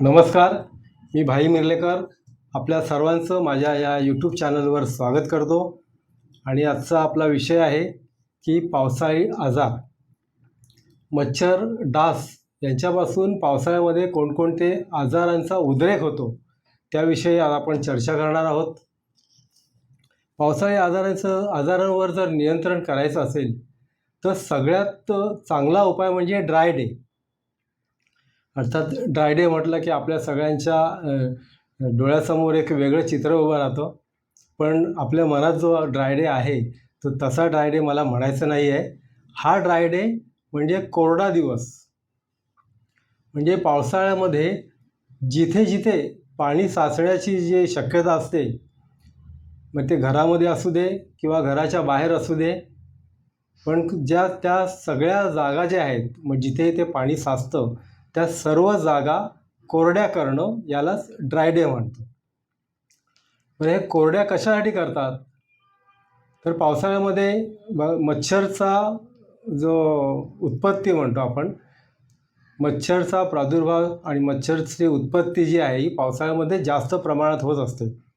नमस्कार मी भाई मिर्लेकर. आपल्या सर्वांचं माझ्या या यूट्यूब चॅनलवर स्वागत करतो. आणि आजचा आपला विषय आहे की पावसाळी आजार मच्छर डास यांच्यापासून पावसाळ्यामध्ये कोणकोणते आजारांचा उद्रेक होतो त्याविषयी आज आपण चर्चा करणार आहोत. पावसाळी आजारांचं आजारांवर जर नियंत्रण करायचं असेल तर सगळ्यात चांगला उपाय म्हणजे ड्राय डे अर्थात ड्राय डे म्हटलं की आपल्या सगळ्यांच्या डोळ्यासमोर एक वेगळं चित्र उभं राहतं. पण आपल्या मनात जो ड्राय डे आहे तो तसा ड्राय डे मला म्हणायचं नाही आहे हा ड्राय डे म्हणजे कोरडा दिवस. म्हणजे पावसाळ्यामध्ये जिथे जिथे पाणी साचण्याची जी शक्यता असते मग ते घरामध्ये असू दे किंवा घराच्या बाहेर असू दे पण ज्या त्या सगळ्या जागा ज्या आहेत मग जिथे ते पाणी साचतं त्या सर्व जागा कोरड्या करणं यालाच ड्राय डे म्हणतो. म्हणजे हे कोरड्या कशासाठी करतात? तर पावसाळ्यामध्ये ब मच्छरचा जो उत्पत्ती म्हणतो आपण मच्छरचा प्रादुर्भाव आणि मच्छरची उत्पत्ती जी आहे ही पावसाळ्यामध्ये जास्त प्रमाणात होत असते.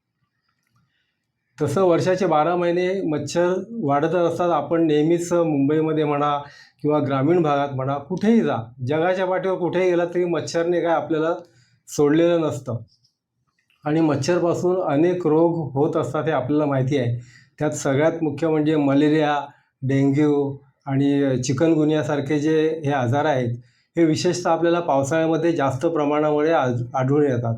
तसं वर्षाचे बारा महिने मच्छर वाढतच असतात. आपण नेहमीच मुंबईमध्ये म्हणा किंवा ग्रामीण भागात म्हणा कुठेही जा जगाच्या पाठीवर कुठेही गेला तरी मच्छरने काय आपल्याला सोडलेलं नसतं. आणि मच्छरपासून अनेक रोग होत असतात हे आपल्याला माहिती आहे. त्यात सगळ्यात मुख्य म्हणजे मलेरिया डेंग्यू आणि चिकनगुनियासारखे जे हे आजार आहेत हे विशेषतः आपल्याला पावसाळ्यामध्ये जास्त प्रमाणामुळे आज आढळून येतात.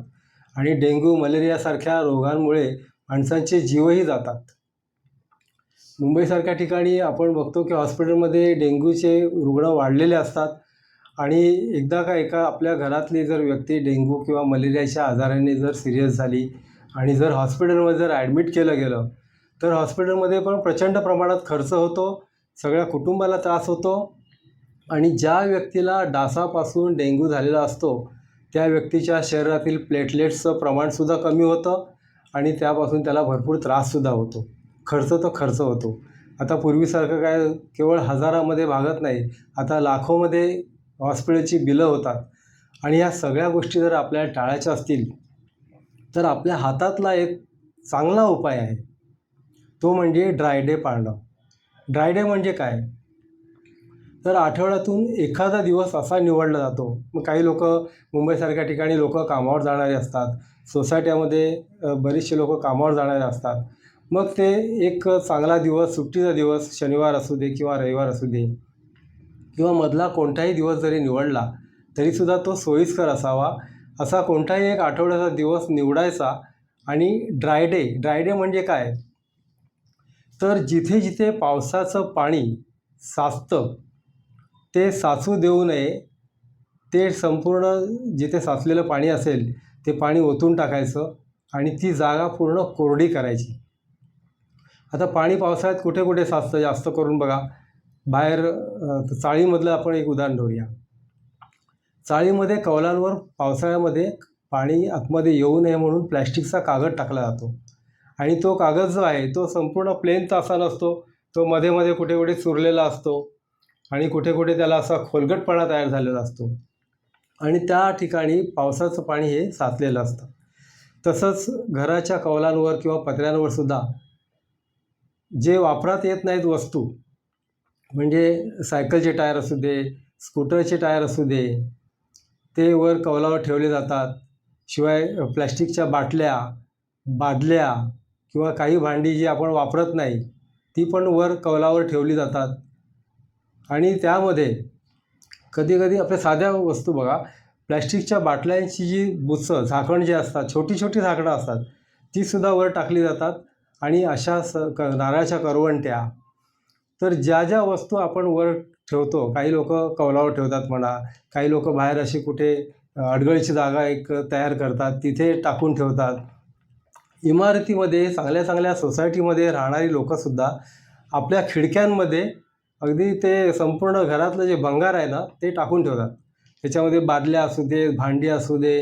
आणि डेंग्यू मलेरियासारख्या रोगांमुळे माणसांचे जीवही जातात. मुंबईसारख्या ठिकाणी आपण बघतो की हॉस्पिटलमध्ये डेंग्यूचे रुग्ण वाढलेले असतात आणि एकदा का एका आपल्या घरातली जर व्यक्ती डेंग्यू किंवा मलेरियाच्या आजाराने जर सिरियस झाली आणि जर हॉस्पिटलमध्ये जर ॲडमिट केलं गेलं तर हॉस्पिटलमध्ये पण प्रचंड प्रमाणात खर्च होतो सगळ्या कुटुंबाला त्रास होतो आणि ज्या व्यक्तीला डासापासून डेंग्यू झालेला असतो त्या व्यक्तीच्या शरीरातील प्लेटलेट्सचं प्रमाणसुद्धा कमी होतं आणि त्यापासून त्याला भरपूर त्राससुद्धा होतो. खर्च तो खर्च होतो. आता पूर्वीसारखं काय केवळ हजारामध्ये भागत नाही आता लाखोमध्ये हॉस्पिटलची बिलं होतात. आणि या सगळ्या गोष्टी जर आपल्याला टाळायच्या असतील तर आपल्या हातातला एक चांगला उपाय आहे. तो म्हणजे ड्राय डे पाळणं. ड्राय डे म्हणजे काय? तर आठवड्यातून एखादा दिवस असा निवडला जातो. मग काही लोक मुंबईसारख्या ठिकाणी लोक कामावर जाणारे असतात. सोसायट्यामध्ये बरेचसे लोक कामावर जाणारे असतात. मग ते एक चांगला दिवस सुट्टीचा दिवस शनिवार असू दे किंवा रविवार असू दे किंवा मधला कोणताही दिवस जरी निवडला तरीसुद्धा तो सोयीस्कर असावा. असा कोणताही एक आठवड्याचा दिवस निवडायचा आणि ड्राय डे ड्राय डे म्हणजे काय? तर जिथे जिथे पावसाचं पाणी साचतं ते साचू देऊ नये. ते संपूर्ण जिथे साचलेलं पाणी असेल ते पाणी ओतून टाकायचं आणि ती जागा पूर्ण कोरडी करायची. आता पाणी पावसाळ्यात कुठे कुठे साचतं जास्त करून बघा. बाहेर चाळीमधलं आपण एक उदाहरण धरूया चाळीमध्ये कौलांवर पावसाळ्यामध्ये पाणी आतमध्ये येऊ नये म्हणून प्लॅस्टिकचा कागद टाकला जातो. आणि तो कागद जो आहे तो संपूर्ण प्लेन तर असा नसतो. तो मध्ये मध्ये कुठे कुठे चुरलेला असतो आणि कुठे कुठे त्याला असा खोलगटपणा तयार झालेला असतो. आणि त्या ठिकाणी पावसाचं पाणी हे साचलेलं असतं. तसंच घराच्या कौलांवर किंवा पत्र्यांवर सुद्धा जे वापरात येत नाहीत वस्तू म्हणजे सायकलचे टायर असू दे स्कूटरचे टायर असू दे ते वर कौलावर ठेवले जातात. शिवाय प्लॅस्टिकच्या बाटल्या बादल्या किंवा काही भांडी जी आपण वापरत नाही ती पण वर कौलावर ठेवली जातात. आणि त्यामध्ये कधीकधी आपल्या साध्या वस्तू बघा प्लॅस्टिकच्या बाटल्यांची जी बुचं झाकण जी असतात छोटी छोटी झाकणं असतात तीसुद्धा वर टाकली जातात आणि अशा स क नारळाच्या करवंट्या. तर ज्या ज्या वस्तू आपण वर ठेवतो काही लोक कौलावर ठेवतात म्हणा काही लोक बाहेर अशी कुठे अडगळीची जागा एक तयार करतात तिथे टाकून ठेवतात. इमारतीमध्ये चांगल्या चांगल्या सोसायटीमध्ये राहणारी लोकंसुद्धा आपल्या खिडक्यांमध्ये अगदी ते संपूर्ण घरातलं जे भंगार आहे ना ते टाकून ठेवतात. त्याच्यामध्ये बादल्या असू दे भांडी असू दे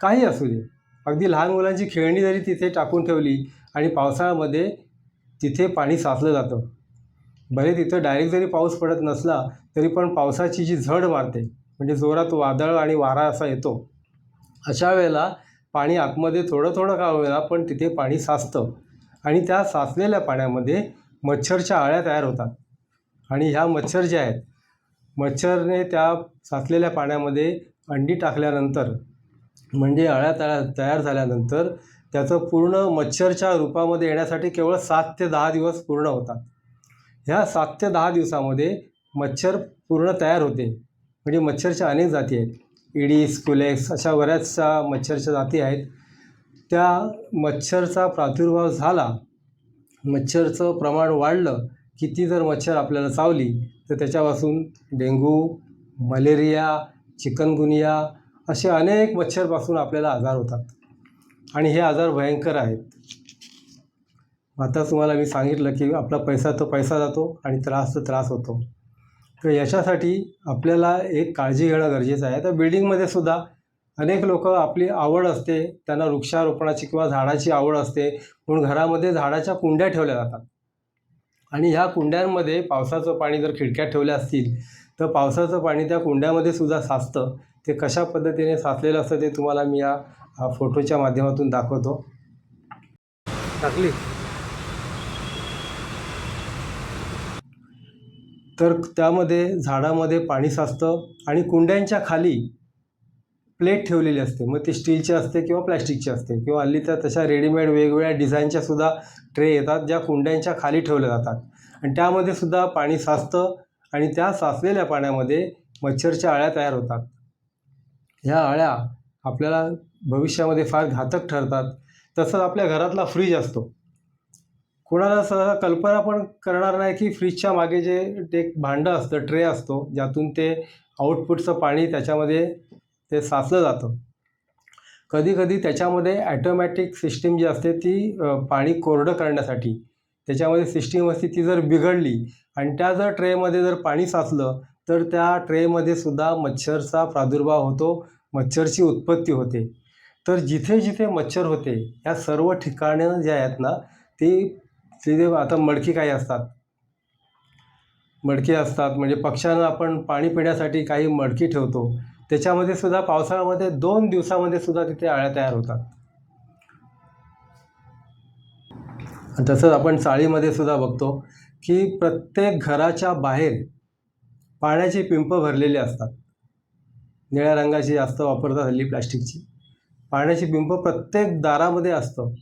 काही असू दे. अगदी लहान मुलांची खेळणी जरी तिथे टाकून ठेवली आणि पावसाळ्यामध्ये तिथे पाणी साचलं जातं. भले तिथं डायरेक्ट जरी पाऊस पडत नसला तरी पण पावसाची जी झड मारते म्हणजे जोरात वादळ आणि वारा असा येतो अशा वेळेला पाणी आतमध्ये थोडं थोडं का होईना पण तिथे पाणी साचतं. आणि त्या साचलेल्या पाण्यामध्ये मच्छरच्या अळ्या तयार होतात. आणि ह्या मच्छर जे आहेत मच्छरने त्या साचलेल्या पाण्यामध्ये अंडी टाकल्यानंतर म्हणजे अळ्या तळ्या तयार झाल्यानंतर त्याचं पूर्ण मच्छरच्या रूपामध्ये येण्यासाठी केवळ सात ते दहा दिवस पूर्ण होतात. ह्या सात ते दहा दिवसामध्ये मच्छर पूर्ण तयार होते. म्हणजे मच्छरच्या अनेक जाती आहेत. इडीस कुलेक्स अशा बऱ्याचशा मच्छरच्या जाती आहेत. त्या मच्छरचा प्रादुर्भाव झाला मच्छरचं प्रमाण वाढलं की ती जर मच्छर आपल्याला चावली तर त्याच्यापासून डेंगू मलेरिया चिकनगुनिया असे अनेक मच्छरपासून आपल्याला आजार होतात. आणि हे आजार भयंकर आहेत. आता तुम्हाला मी सांगितलं की आपला पैसा तो पैसा जातो आणि त्रास तर त्रास होतो. तर याच्यासाठी आपल्याला एक काळजी घेणं गरजेचं आहे. तर बिल्डिंगमध्ये सुद्धा अनेक लोक आपली आवड असते त्यांना वृक्षारोपणाची किंवा झाडाची आवड असते म्हणून घरामध्ये झाडाच्या कुंड्या ठेवल्या जातात. आणि ह्या कुंड्यांमध्ये पावसाचं पाणी जर खिडक्यात ठेवल्या असतील तर पावसाचं पाणी त्या कुंड्यामध्ये सुद्धा साचतं. ते कशा पद्धतीने साचलेलं असतं ते तुम्हाला मी या फोटोच्या माध्यमातून दाखवतो. टाकली? तर त्यामध्ये झाडामध्ये पाणी साचतं आणि कुंड्यांच्या खाली प्लेट ठेवलेली असते. मग ती स्टीलची असते किंवा प्लॅस्टिकची असते किंवा हल्ली तर तशा रेडीमेड वेगवेगळ्या डिझाईनच्या सुद्धा ट्रे येतात ज्या कुंड्यांच्या खाली ठेवल्या जातात. आणि त्यामध्ये सुद्धा पाणी साचतं आणि त्या साचलेल्या पाण्यामध्ये मच्छरच्या अळ्या तयार होतात. ह्या अळ्या आपल्याला भविष्यामध्ये फार घातक ठरतात. तसंच आपल्या घरातला फ्रीज असतो. कोणाला सहसा कल्पना पण करणार नाही की फ्रीजच्या मागे जे एक भांडं असतं ट्रे असतो ज्यातून ते आउटपुटचं पाणी त्याच्यामध्ये ते साचलं जातं. कधीकधी त्याच्यामध्ये ॲटोमॅटिक सिस्टीम जी असते ती पाणी कोरडं करण्यासाठी त्याच्यामध्ये सिस्टीम असते ती जर बिघडली आणि त्या जर ट्रेमध्ये जर पाणी साचलं तर त्या ट्रेमध्ये सुद्धा मच्छरचा प्रादुर्भाव होतो मच्छरची उत्पत्ती होते. तर जिथे जिथे मच्छर होते या सर्व ठिकाणं जे आहेत ना ती तिथे आता मडकी काही असतात. मडकी असतात म्हणजे पक्ष्यांना आपण पाणी पिण्यासाठी काही मडकी ठेवतो. त्याच्यामध्ये सुद्धा पावसाळ्यामध्ये दोन दिवसामध्ये सुद्धा तिथे अळ्या तयार होतात. तसंच आपण चाळीमध्ये सुद्धा बघतो की प्रत्येक घराच्या बाहेर पाण्याची पिंपं भरलेली असतात. निळ्या रंगाची जास्त वापरतात हल्ली प्लास्टिकची. पाण्याची पिंप प्रत्येक दारामध्ये असतं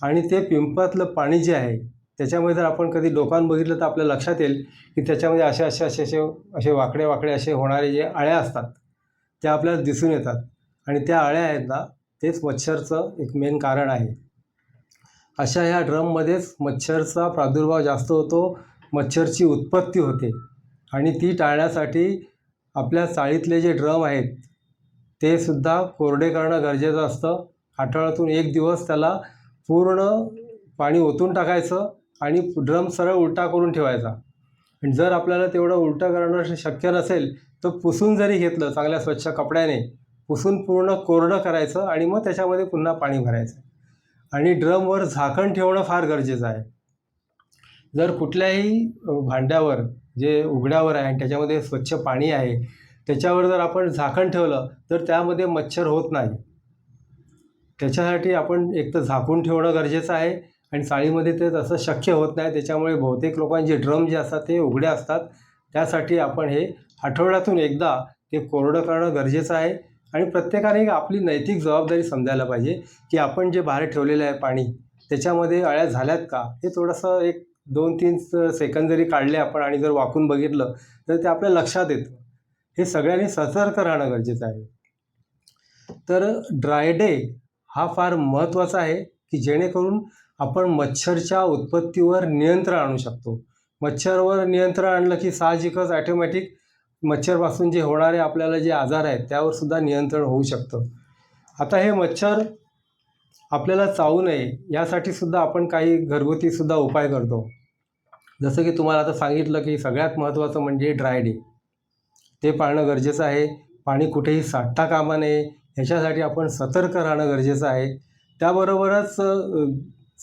आणि ते पिंपातलं पाणी जे आहे त्याच्यामध्ये जर आपण कधी डोकान बघितलं तर आपल्या लक्षात येईल की त्याच्यामध्ये असे असे असे असे असे वाकडे वाकडे असे होणारे जे अळ्या असतात. त्या आपल्याला दिसून येतात. आणि त्या अळ्या आहेत ना तेच मच्छरचं एक मेन कारण आहे. अशा ह्या ड्रममध्येच मच्छरचा प्रादुर्भाव जास्त होतो मच्छरची उत्पत्ती होते. आणि ती टाळण्यासाठी आपल्या चाळीतले जे ड्रम आहेत ते सुद्धा कोरडे करणं गरजेचं असतं. आठवड्यातून एक दिवस त्याला पूर्ण पाणी ओतून टाकायचं आणि ड्रम सरळ उलटा करून ठेवायचा. आणि जर आपल्याला तेवढं उलटं करणं शक्य नसेल तर पुसून जरी घेतलं चांगल्या स्वच्छ कपड्याने पुसून पूर्ण कोरडं करायचं आणि मग त्याच्यामध्ये पुन्हा पाणी भरायचं. आणि ड्रमवर झाकण ठेवणं फार गरजेचं आहे. जर कुठल्याही भांड्यावर जे उघड्यावर आहे आणि त्याच्यामध्ये स्वच्छ पाणी आहे त्याच्यावर जर आपण झाकण ठेवलं तर त्यामध्ये मच्छर होत नाही. त्याच्यासाठी आपण एक तर झाकून ठेवणं गरजेचं आहे. आणि चाळीमध्ये ते तसं शक्य होत नाही. त्याच्यामुळे बहुतेक लोकांचे ड्रम जे असतात ते उघडे असतात. त्यासाठी आपण हे आठवड्यातून एकदा ते कोरडं करणं गरजेचं आहे. आणि प्रत्येकाने आपली नैतिक जबाबदारी समजायला पाहिजे की आपण जे बाहेर ठेवलेलं आहे पाणी त्याच्यामध्ये अळ्या झाल्यात का? हे थोडंसं एक दोन तीन सेकंद जरी काढले आपण आणि जर वाकून बघितलं तर ते आपल्या लक्षात येतं. हे सगळ्यांनी सतर्क राहणं गरजेचं आहे. तर ड्राय डे हा फार महत्त्वाचा आहे की जेणेकरून आपण मच्छरच्या उत्पत्तीवर नियंत्रण आणू शकतो. मच्छरवर नियंत्रण आणलं की साहजिकच ॲटोमॅटिक मच्छरपासून जे होणारे आपल्याला जे आजार आहेत त्यावर सुद्धा नियंत्रण होऊ शकतं. आता हे मच्छर आपल्याला चावू नये यासाठी सुद्धा आपण काही घरगुती सुद्धा उपाय करतो. जसं की तुम्हाला आता सांगितलं की सगळ्यात महत्त्वाचं म्हणजे ड्राय डे ते पाळणं गरजेचं आहे. पाणी कुठेही साठता कामा नये. ह्याच्यासाठी आपण सतर्क राहणं गरजेचं आहे. त्याबरोबरच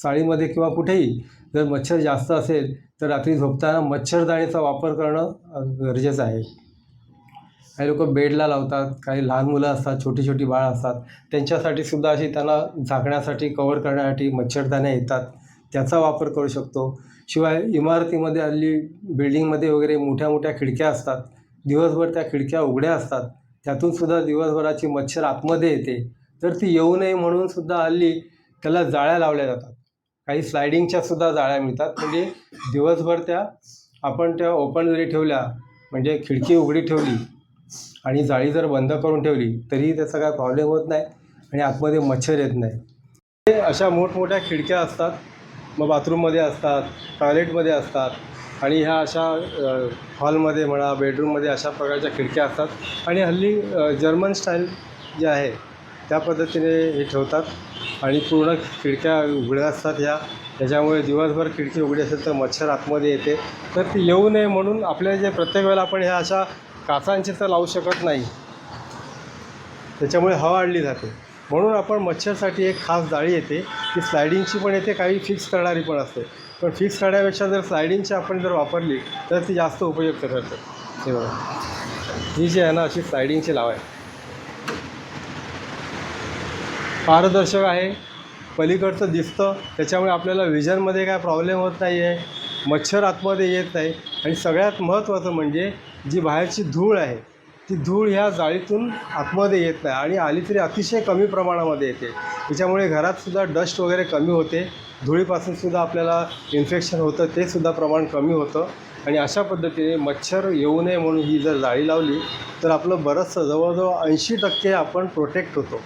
चाळीमध्ये किंवा कुठेही जर मच्छर जास्त असेल तर रात्री झोपताना मच्छरदाणीचा वापर करणं गरजेचं आहे. काही लोक बेडला लावतात काही लहान मुलं असतात छोटी छोटी बाळ असतात. त्यांच्यासाठी सुद्धा अशी त्यांना झाकण्यासाठी कवर करण्यासाठी मच्छरदाण्या येतात. त्याचा वापर करू शकतो. शिवाय इमारतीमध्ये हल्ली बिल्डिंगमध्ये वगैरे मोठ्या मोठ्या खिडक्या असतात. दिवसभर त्या खिडक्या उघड्या असतात. त्यातून सुद्धा दिवसभराची मच्छर आतमध्ये येते. तर ती येऊ नये म्हणून सुद्धा हल्ली त्याला जाळ्या लावल्या जातात. काही स्लायडिंगच्या सुद्धा जाळ्या मिळतात. म्हणजे दिवसभर त्या आपण त्या ओपन जरी ठेवल्या म्हणजे खिडकी उघडी ठेवली आणि जाळी जर बंद करून ठेवली तरीही त्याचा काय प्रॉब्लेम होत नाही आणि आतमध्ये मच्छर येत नाही. ते अशा मोठमोठ्या खिडक्या असतात. मग बाथरूममध्ये असतात टॉयलेटमध्ये असतात आणि ह्या अशा हॉलमध्ये म्हणा बेडरूममध्ये अशा प्रकारच्या खिडक्या असतात. आणि हल्ली जर्मन स्टाईल जे आहे त्या पद्धतीने हे ठेवतात. आणि पूर्ण खिडक्या उघड्या असतात ह्या त्याच्यामुळे दिवसभर खिडकी उघडी असेल तर मच्छर आतमध्ये येते. तर ती येऊ नये म्हणून आपल्या जे प्रत्येक वेळेला आपण ह्या अशा काचांची तर लावू शकत नाही. त्याच्यामुळे हवा अडली जाते. म्हणून आपण मच्छरसाठी एक खास जाळी येते. ती स्लायडिंगची पण येते काही फिक्स करणारी पण असते. पण फिक्स करण्यापेक्षा जर स्लायडिंगची आपण जर वापरली तर ती जास्त उपयुक्त ठरते. हे बघा. ही जी आहे ना अशी स्लायडिंगची लाव आहे. पारदर्शक आहे. पलीकडचं दिसतं. त्याच्यामुळे आपल्याला विजनमध्ये काय प्रॉब्लेम होत नाही आहे मच्छर आतमध्ये येत नाही. आणि सगळ्यात महत्त्वाचं म्हणजे जी बाहेरची धूळ आहे ती धूळ ह्या जाळीतून आतमध्ये येत नाही आणि आली तरी अतिशय कमी प्रमाणामध्ये येते. त्याच्यामुळे घरातसुद्धा डस्ट वगैरे कमी होते. धुळीपासूनसुद्धा आपल्याला इन्फेक्शन होतं ते सुद्धा प्रमाण कमी होतं. आणि अशा पद्धतीने मच्छर येऊ नये म्हणून ही जर जाळी लावली तर आपलं बरंचसं जवळजवळ ऐंशी टक्के आपण प्रोटेक्ट होतो.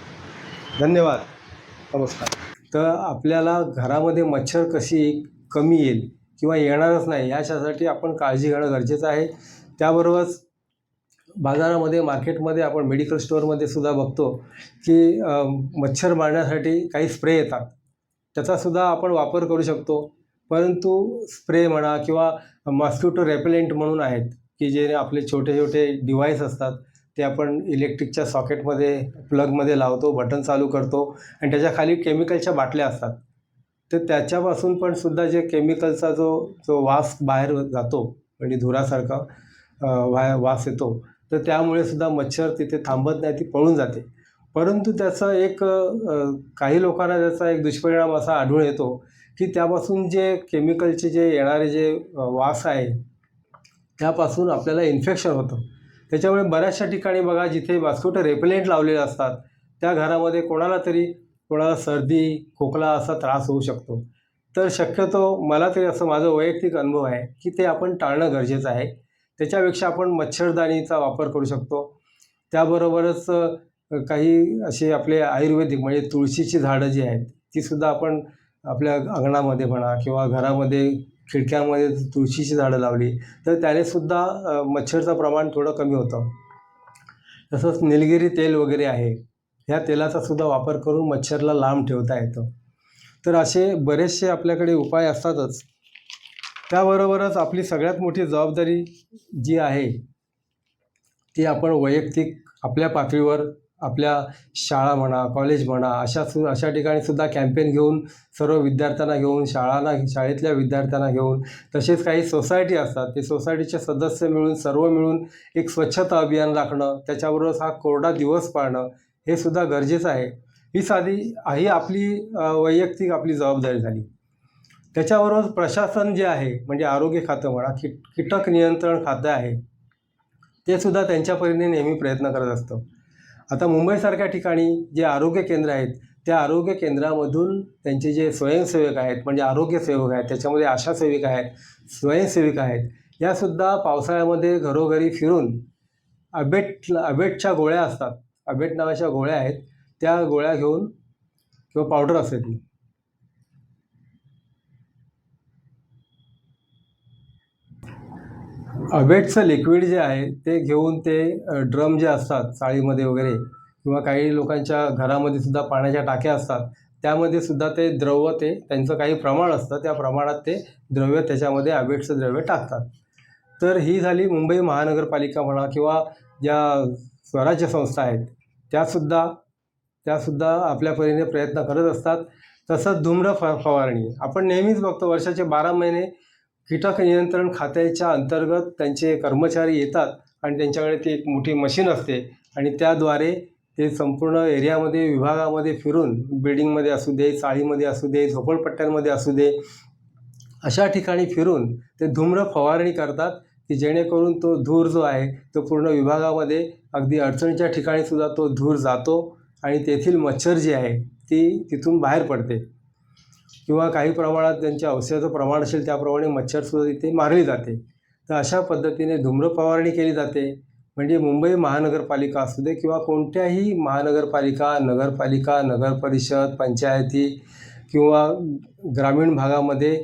धन्यवाद. नमस्कार. तर आपल्याला घरामध्ये मच्छर कशी कमी येईल किंवा येणारच नाही याच्यासाठी आपण काळजी घेणं गरजेचं आहे. त्याबरोबरच बाजारामध्ये मार्केटमध्ये आपण मेडिकल स्टोअरमध्ये सुद्धा बघतो की मच्छर मारण्यासाठी काही स्प्रे येतात. त्याचासुद्धा आपण वापर करू शकतो. परंतु स्प्रे म्हणा किंवा मॉस्किटो रेपेलेंट म्हणून आहेत की जे आपले छोटे छोटे डिव्हाइस असतात ते आपण इलेक्ट्रिकच्या सॉकेटमध्ये प्लगमध्ये लावतो बटन चालू करतो आणि त्याच्याखाली केमिकलच्या बाटल्या असतात. तर त्याच्यापासून पण सुद्धा जे केमिकलचा जो जो वास बाहेर जातो म्हणजे धुरासारखा वा वास येतो तर त्यामुळे सुद्धा मच्छर तिथे थांबत नाही ती पळून जाते. परंतु त्याचा एक काही लोकांना त्याचा एक दुष्परिणाम असा आढळून येतो की त्यापासून जे केमिकलचे जे येणारे जे वास आहे त्यापासून आपल्याला इन्फेक्शन होतं. त्याच्यामुळे बऱ्याचशा ठिकाणी बघा जिथे मॉस्किटो रेपेलेंट लावलेले असतात त्या घरामध्ये कोणाला तरी कोणाला सर्दी खोकला असा त्रास होऊ शकतो. तर शक्यतो मला तरी असं माझं वैयक्तिक अनुभव आहे की ते आपण टाळणं गरजेचं आहे. त्याच्यापेक्षा आपण मच्छरदाणीचा वापर करू शकतो. त्याबरोबरच काही असे आपले आयुर्वेदिक म्हणजे तुळशीची झाडं जी आहेत तीसुद्धा आपण आपल्या अंगणामध्ये म्हणा किंवा घरामध्ये खिडक्यामध्ये तुळशीची झाडं लावली तर त्याने सुद्धा मच्छरचं प्रमाण थोडं कमी होतं. तसंच निलगिरी तेल वगैरे आहे ह्या तेलाचा सुद्धा वापर करून मच्छरला लांब ठेवता येतं. तर असे बरेचसे आपल्याकडे उपाय असतातच. त्याबरोबरच आपली सगळ्यात मोठी जबाबदारी जी आहे ती आपण वैयक्तिक आपल्या पातळीवर आपल्या शाळा म्हणा कॉलेज म्हणा अशा सु अशा ठिकाणी सुद्धा कॅम्पेन घेऊन सर्व विद्यार्थ्यांना घेऊन शाळांना शाळेतल्या विद्यार्थ्यांना घेऊन तसेच काही सोसायटी असतात ते सोसायटीचे सदस्य मिळून सर्व मिळून एक स्वच्छता अभियान राखणं त्याच्याबरोबरच हा कोरडा दिवस पाळणं हे सुद्धा गरजेचं आहे. ही साधी ही आपली वैयक्तिक आपली जबाबदारी झाली. त्याच्याबरोबर प्रशासन जे आहे म्हणजे आरोग्य खातं म्हणा की कीटक नियंत्रण खातं आहे ते सुद्धा त्यांच्या परीने नेहमी प्रयत्न करत असतं. आता मुंबईसारख्या ठिकाणी जे आरोग्य केंद्र आहेत त्या आरोग्य केंद्रामधून त्यांचे जे स्वयंसेवक आहेत म्हणजे आरोग्य सेवक आहेत त्याच्यामध्ये आशा सेविका आहेत स्वयंसेविका आहेत यासुद्धा पावसाळ्यामध्ये घरोघरी फिरून अबेट अबेटच्या गोळ्या असतात. अबेट नावाच्या गोळ्या आहेत त्या गोळ्या घेऊन किंवा पावडर असते ती अबेटचं लिक्विड जे आहे ते घेऊन ते ड्रम जे असतात चाळीमध्ये वगैरे किंवा काही लोकांच्या घरामध्ये सुद्धा पाण्याच्या टाक्या असतात त्यामध्ये सुद्धा ते द्रव्य ते त्यांचं काही प्रमाण असतं त्या प्रमाणात ते द्रव्य त्याच्यामध्ये अबेटचं द्रव्य टाकतात. तर ही झाली मुंबई महानगरपालिका म्हणा किंवा ज्या स्वराज्य संस्था आहेत त्यासुद्धा त्यासुद्धा आपल्या परीने प्रयत्न करत असतात. तसंच धूम्र फ फवारणी. आपण नेहमीच बघतो वर्षाचे बारा महिने कीटक नियंत्रण खात्याच्या अंतर्गत त्यांचे कर्मचारी येतात आणि त्यांच्याकडे ती एक मोठी मशीन असते आणि त्याद्वारे ते संपूर्ण एरियामध्ये विभागामध्ये फिरून बिल्डिंगमध्ये असू दे चाळीमध्ये असू दे झोपडपट्ट्यांमध्ये असू दे अशा ठिकाणी फिरून ते धूम्र फवारणी करतात की जेणेकरून तो धूर जो आहे तो पूर्ण विभागामध्ये अगदी अडचणीच्या ठिकाणीसुद्धा तो धूर जातो आणि तेथील मच्छर जी आहे ती तिथून बाहेर पडते. किंवा काही प्रमाणात त्यांच्या औषधाचं प्रमाण असेल त्याप्रमाणे मच्छरसुद्धा तिथे मारली जाते. तर अशा पद्धतीने धूम्र फवारणी केली जाते. म्हणजे मुंबई महानगरपालिका असू दे किंवा कोणत्याही महानगरपालिका नगरपालिका नगरपरिषद पंचायती किंवा ग्रामीण भागामध्ये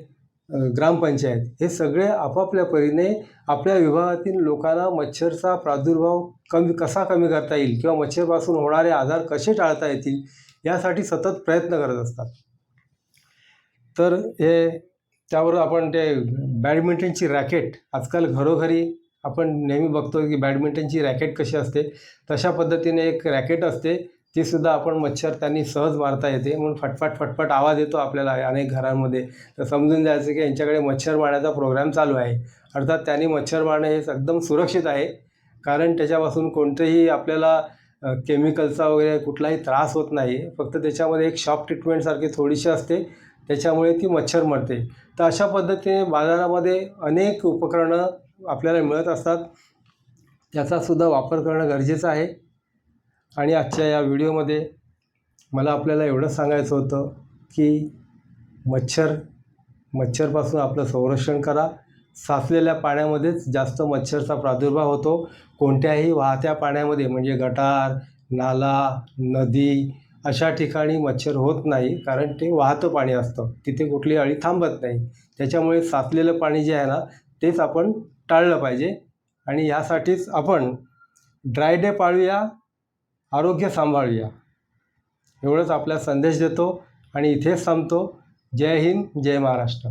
ग्रामपंचायत हे सगळे आपापल्या परीने आपल्या विभागातील लोकांना मच्छरचा प्रादुर्भाव कमी कसा कमी करता येईल किंवा मच्छरपासून होणारे आजार कसे टाळता येतील यासाठी सतत प्रयत्न करत असतात. तर हे त्यावर आपण ते बॅडमिंटनची रॅकेट आजकाल घरोघरी आपण नेहमी बघतो की बॅडमिंटनची रॅकेट कशी असते. तशा पद्धतीने एक रॅकेट असते तीसुद्धा आपण मच्छर त्यांनी सहज मारता येते. म्हणून फटफट फटफट आवाज येतो आपल्याला अनेक घरांमध्ये. तर समजून जायचं की यांच्याकडे मच्छर मारण्याचा प्रोग्राम चालू आहे. अर्थात त्यांनी मच्छर मारणे हे एकदम सुरक्षित आहे. कारण त्याच्यापासून कोणतेही आपल्याला केमिकलचा वगैरे कुठलाही त्रास होत नाही. फक्त त्याच्यामध्ये एक शॉक ट्रीटमेंटसारखी थोडीशी असते. त्याच्यामुळे ती मच्छर मरते. तर अशा पद्धतीने बाजारामध्ये अनेक उपकरणं आपल्याला मिळत असतात. त्याचासुद्धा वापर करणं गरजेचं आहे. आणि आजच्या या व्हिडिओमध्ये मला आपल्याला एवढं सांगायचं होतं की मच्छर मच्छरपासून आपलं संरक्षण करा. साचलेल्या पाण्यामध्येच जास्त मच्छरचा प्रादुर्भाव होतो. कोणत्याही वाहत्या पाण्यामध्ये म्हणजे गटार नाला नदी अशा ठिकाणी मच्छर होत नाही कारण ते वाहतं पाणी असतं. तिथे कुठली अळी थांबत नाही. त्याच्यामुळे साचलेलं पाणी जे आहे ना तेच आपण टाळलं पाहिजे. आणि यासाठीच आपण ड्राय डे पाळूया आरोग्य सांभाळूया. एवढंच आपला संदेश देतो आणि इथेच थांबतो. जय हिंद जय महाराष्ट्र.